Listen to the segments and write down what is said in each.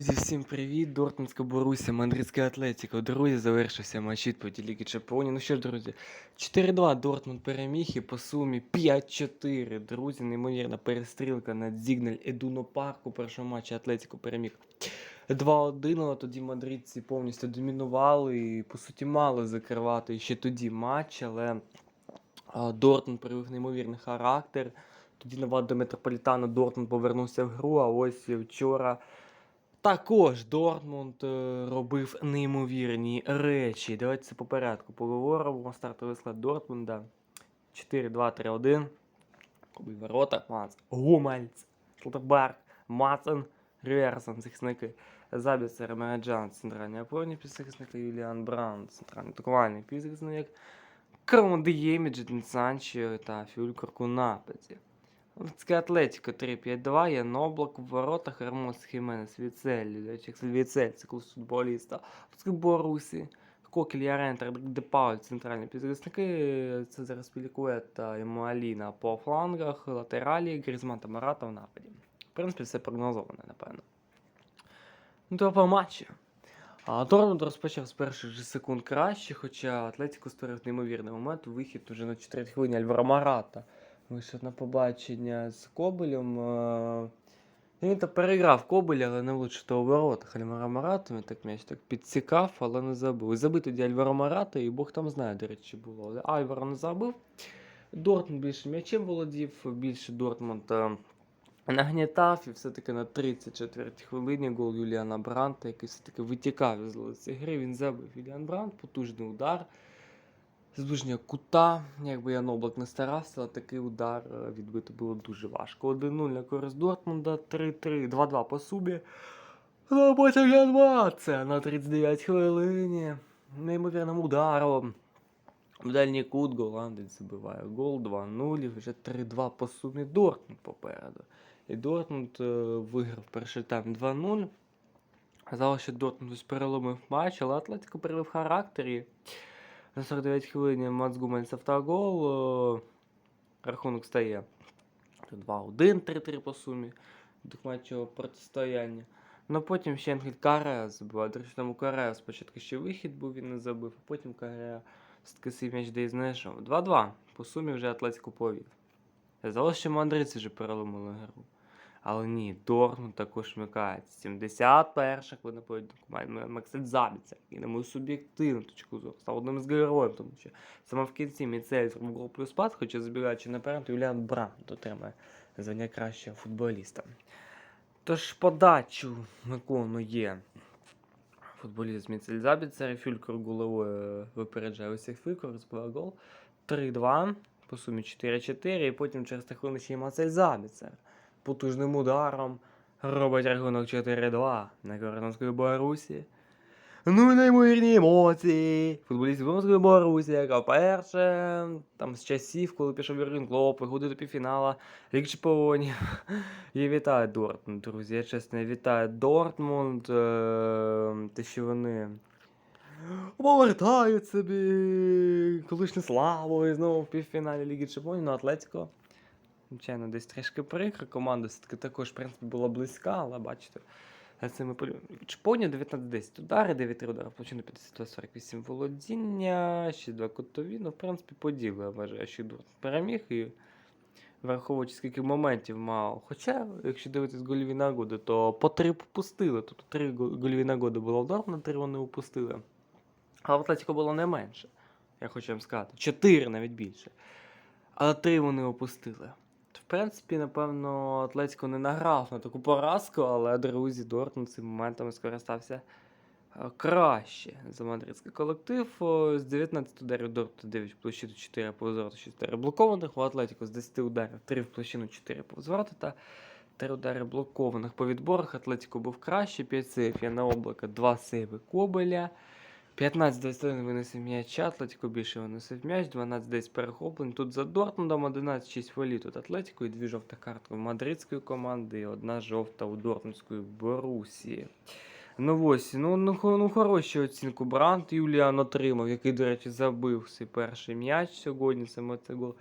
Друзі, всім привіт! Дортмундська Боруся, Мадридська Атлетіко. Друзі, завершився матч відповіді Ліги Чемпіонів. Ну що ж, друзі, 4-2 Дортмунд переміг і по сумі 5-4. Друзі, неймовірна перестрілка на Дзігнель Едуно Парк у першому матчі Атлетіко переміг 2-1, але тоді мадридці повністю домінували і, по суті, мали закривати ще тоді матч, але Дортмунд привив неймовірний характер. Тоді на до Метрополітану Дортмунд повернувся в гру, а ось вчора. Також Дортмунд е, робив неймовірні речі. Давайте по порядку поговоримо. Стартовий склад Дортмунда 4-2-3-1. Кубі ворота, Мац, Гумальц, Шлтебарк, Мацен, Рюерсон, захисники. Забіцер, Мереджан, центральний опорний півзахисник, Юліан Бран, центральний атакувальний півзахисник. Кромодіємі, Джетн Санчо та Фюлькорк у нападі. Луцьке Атлетіко 3-5-2, Ян Облак в воротах, Ермос Хіменес, Віцель, Віцель, це клас футболіста. Луцьке Борусі, Кокель Ярентер, Депауль, центральні півзахисники, Цезар Спілікуета і Муаліна по флангах, латералі, Грізман та Марата в нападі. В принципі, все прогнозоване, напевно. Ну, то по матчі. А розпочав з перших же секунд краще, хоча Атлетіко створив неймовірний момент, вихід уже на 4 хвилині Альвара Марата. Вийшов на побачення з Кобелем. е, Він так переграв Кобеля, але не влучив того в воротах. Марата, він так м'яч так підсікав, але не забив. І забив тоді Альвара Марата, і Бог там знає, до речі, було. Але Альвара не забив. Дортмунд більше м'ячем володів, більше Дортмунд е, нагнітав, і все-таки на 34-й хвилині гол Юліана Бранта, який все-таки витікав із гри. Він забив Юліан Брант, потужний удар. З ближнього кута, якби Ян Облак не старався, але такий удар е, відбити було дуже важко. 1-0 на користь Дортмунда, 3-3, 2-2 по субі. А потім Ян Маце на 39 хвилині. Неймовірним ударом. В дальній кут голландець забиває гол 2-0 і вже 3-2 по сумі Дортмунд попереду. І Дортмунд е, виграв перший тайм 2-0. Казалося, що Дортмунд переломив матч, але Атлетико перевів характер і на 49 хвилині Мац Гумельс автогол. е, Рахунок стає 2-1, 3-3 по сумі двохматчевого протистояння. Ну потім ще Ангель Каре забивав. До речі, там у Каре спочатку ще вихід був, він не забив, а потім Каре все-таки свій м'яч десь знайшов. 2-2. По сумі вже Атлетико повів. Здалося, що мандрівці вже переломили гру. Але ні, Дортмунд також вмикається. 71 хвилина поєдинку має Максель Забіця, і на мою суб'єктивну точку зору став одним з героїв, тому що саме в кінці Міцель зробив гол плюс пас, хоча забігаючи наперед, Юліан Бранд отримає звання кращого футболіста. Тож подачу виконує футболіст Міцель Забіцер, Фюлькер головою випереджає усіх Фюлькер, розбиває гол. 3-2, по сумі 4-4, і потім через 3 ще й Мацель Забіцер потужним ударом робить рахунок 4-2 на Коронавської Борусі. Ну і неймовірні емоції. Футболістів Коронавської Борусі, яка вперше там з часів, коли пішов Юрген Клоп, виходить до півфінала Ліг Чемпіонів. Я вітаю Дортмунд, друзі. Я чесно вітаю Дортмунд. е, Те, що вони повертають собі колишню славу і знову в півфіналі Ліги Чемпіонів на Атлетико. Звичайно, десь трішки прикро. Команда все-таки також, в принципі, була близька, але бачите, за. Чпоні 19-10 удари, 9 удари, получено 52-48 володіння, 6-2 кутові. Ну, в принципі, поділи, я вважаю, що Дортмунд переміг і враховуючи, скільки моментів мав. Хоча, якщо дивитись гольові нагоди, то по три попустили. Тобто три го- гольові нагоди було в Дортмунда, три вони упустили. А в Атлетико було не менше, я хочу вам сказати. Чотири навіть більше. Але три вони опустили. Принципі, напевно, Атлетико не награв на таку поразку, але друзі, Дортмунд цим моментом скористався е, краще за мадридський колектив. З 19 ударів Дортмунд 9 в площину 4 повзворота, 6 ударів блокованих. У Атлетико з 10 ударів 3 в площину 4 повзворота та 3 удари блокованих по відборах. Атлетико був краще, 5 сейв я на облака, 2 сейви Кобеля. 15-21 винесив м'яч Атлетико, більше виносив м'яч, 12 десь перехоплень. Тут за Дортмундом 11-6 волі тут Атлетико і дві жовта картки в мадридської команди і одна жовта у Дортмундської Борусії. Ну ось, ну, ну, ну хорошу оцінку Брант Юліан отримав, який, до речі, забив свій перший м'яч сьогодні, саме це гол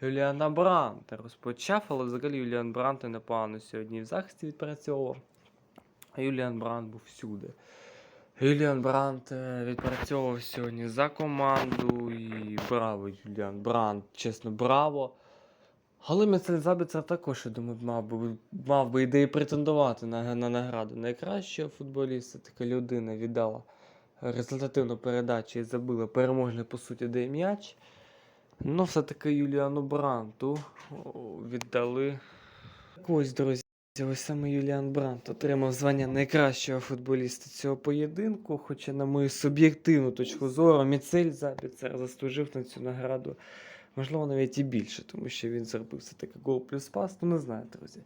Юліана Бранта розпочав, але взагалі Юліан Брант непогано сьогодні в захисті відпрацьовував. А Юліан Бранд був всюди. Юліан Бранд е, відпрацьовував сьогодні за команду і браво, Юліан Бранд, чесно, браво. Але Міцель Забіцер також, я думаю, мав би, мав би ідеї претендувати на, на награду найкращого футболіста. Така людина віддала результативну передачу і забила переможний, по суті, де м'яч. Ну, все-таки Юліану Бранту віддали. Так Ось, друзі, ось саме Юліан Брант отримав звання найкращого футболіста цього поєдинку. Хоча, на мою суб'єктивну точку зору, Міцель Забіцер заслужив на цю награду. Можливо, навіть і більше, тому що він зробив все-таки гол плюс пас. Ну, не знаю, друзі.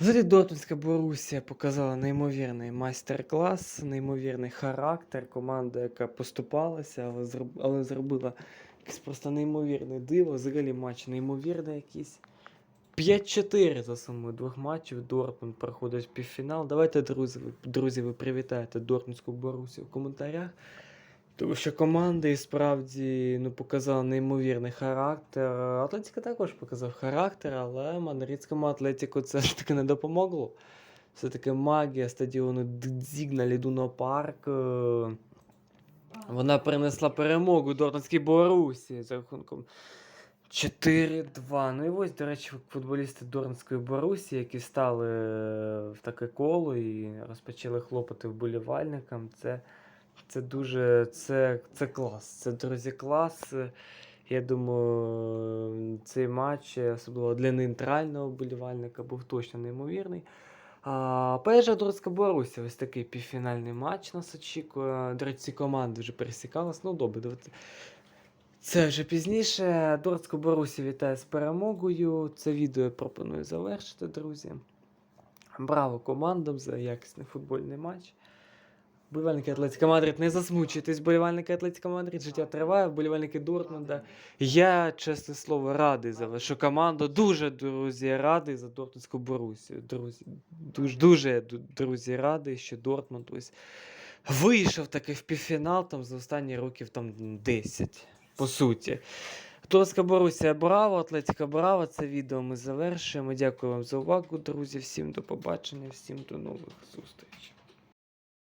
Взагалі Дортмундська Борусія показала неймовірний майстер-клас, неймовірний характер. Команда, яка поступалася, але, зроб... але зробила якесь просто неймовірне диво. Взагалі матч неймовірний якийсь. 5-4 за сумою двох матчів. Дортмунд проходить півфінал. Давайте, друзі, друзі, ви привітаєте Дортмундську Борусію в коментарях. Тому що команда і справді ну, показала неймовірний характер. Атлетіка також показав характер, але мадридському Атлетіку це ж таки не допомогло. Все-таки магія стадіону Дзігна Лідуно Парк. е, Вона принесла перемогу Дортмундській Борусі за рахунком 4-2. Ну і ось, до речі, футболісти Дортмундської Борусі, які стали е, в таке коло і розпочали хлопати вболівальникам. Це, це дуже це, це клас. Це, друзі, клас. Я думаю, цей матч, особливо для нейтрального вболівальника, був точно неймовірний. А, Пежа Дорська Борусі, ось такий півфінальний матч нас очікує. До речі, ці команди вже пересікались. Ну, добре. Це вже пізніше. Дорську Борусі вітаю з перемогою. Це відео я пропоную завершити, друзі. Браво командам за якісний футбольний матч. Болівальники Атлетика Мадрид, не засмучуйтесь, болівальники Атлетика Мадрид, життя триває, болівальники Дортмунда. Я, чесне слово, радий за вашу команду. Дуже, друзі, радий за Дортмундську Борусію. Друзі, дуже, дуже, друзі, радий, що Дортмунд ось вийшов таки в півфінал там за останні років там 10, по суті. Хто з Каборуся браво, Атлетика браво. Це відео ми завершуємо. Дякую вам за увагу, друзі. Всім до побачення, всім до нових зустрічей.